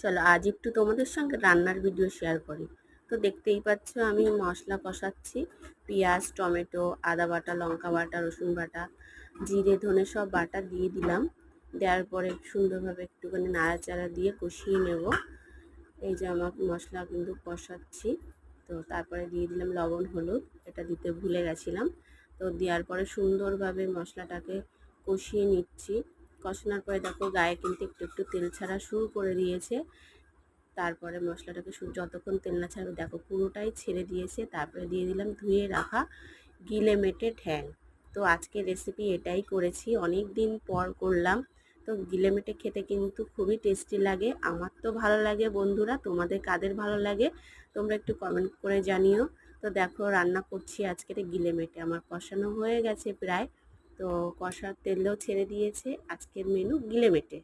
চলো আজ একটু তোমাদের সঙ্গে রান্নার ভিডিও শেয়ার করি। তো দেখতেই পাচ্ছ আমি মশলা কষাচ্ছি, পেঁয়াজ, টমেটো, আদা বাটা, লঙ্কা বাটা, রসুন বাটা, জিরে, ধনে সব বাটা দিয়ে দিলাম। দেওয়ার পরে সুন্দরভাবে একটুখানি নাড়াচাড়া দিয়ে কষিয়ে নেব। এই যে আমার মশলা কিন্তু কষাচ্ছি। তো তারপরে দিয়ে দিলাম লবণ, হলুদ, এটা দিতে ভুলে গেছিলাম। তো দেওয়ার পরে সুন্দরভাবে মশলাটাকে কষিয়ে নিচ্ছি। কষানোর পরে দেখো গায়ে কিন্তু একটু একটু তেল ছাড়া শুরু করে দিয়েছে। তারপরে মশলাটাকে যতক্ষণ তেল না ছাড়বে, দেখো পুরোটাই ছেড়ে দিয়েছে। তারপরে দিয়ে দিলাম ধুয়ে রাখা গিলে মেটে ঠ্যাং। তো আজকে রেসিপি এটাই করেছি অনেক দিন পর করলাম। তো গিলে মেটে খেতে কিন্তু খুবই টেস্টি লাগে। আমার তো ভালো লাগে বন্ধুরা, তোমাদের কাদের ভালো লাগে তোমরা একটু কমেন্ট করে জানিও। তো দেখো রান্না করছি আজকের গিলে মেটে, আমার কষানো হয়ে গেছে প্রায়। তো কষার তেলও ছেড়ে দিয়েছে। আজকের মেনু গিলে মেটে।